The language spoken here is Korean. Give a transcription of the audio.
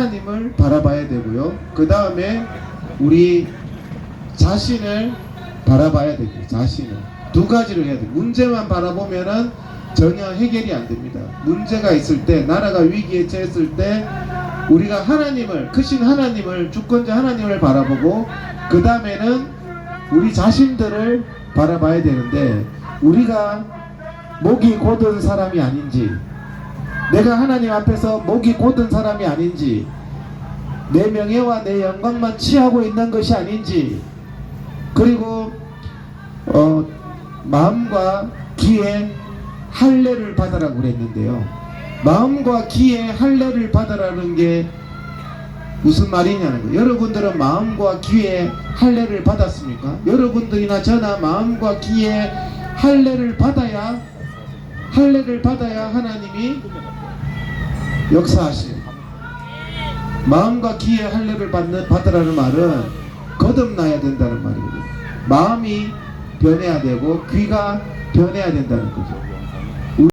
하나님을 바라봐야 되고요. 그 다음에 우리 자신을 바라봐야 됩니다. 자신을 두 가지를 해야 돼요. 문제만 바라보면은 전혀 해결이 안 됩니다. 문제가 있을 때 나라가 위기에 처했을 때 우리가 하나님을 크신 하나님을 주권자 하나님을 바라보고 그 다음에는 우리 자신들을 바라봐야 되는데 우리가 목이 곧은 사람이 아닌지 내가 하나님 앞에서 목이 곧은 사람이 아닌지 내 명예와 내 영광만 취하고 있는 것이 아닌지 그리고 어, 마음과 귀에 할례를 받으라고 그랬는데요. 마음과 귀에 할례를 받으라는 게 무슨 말이냐는 거예요. 여러분들은 마음과 귀에 할례를 받았습니까? 여러분들이나 저나 마음과 귀에 할례를 받아야 할례를 받아야 하나님이 역사하시는 마음과 귀에 할례를 받으라는 말은 거듭나야 된다는 말이거든요. 마음이 변해야 되고 귀가 변해야 된다는 거죠.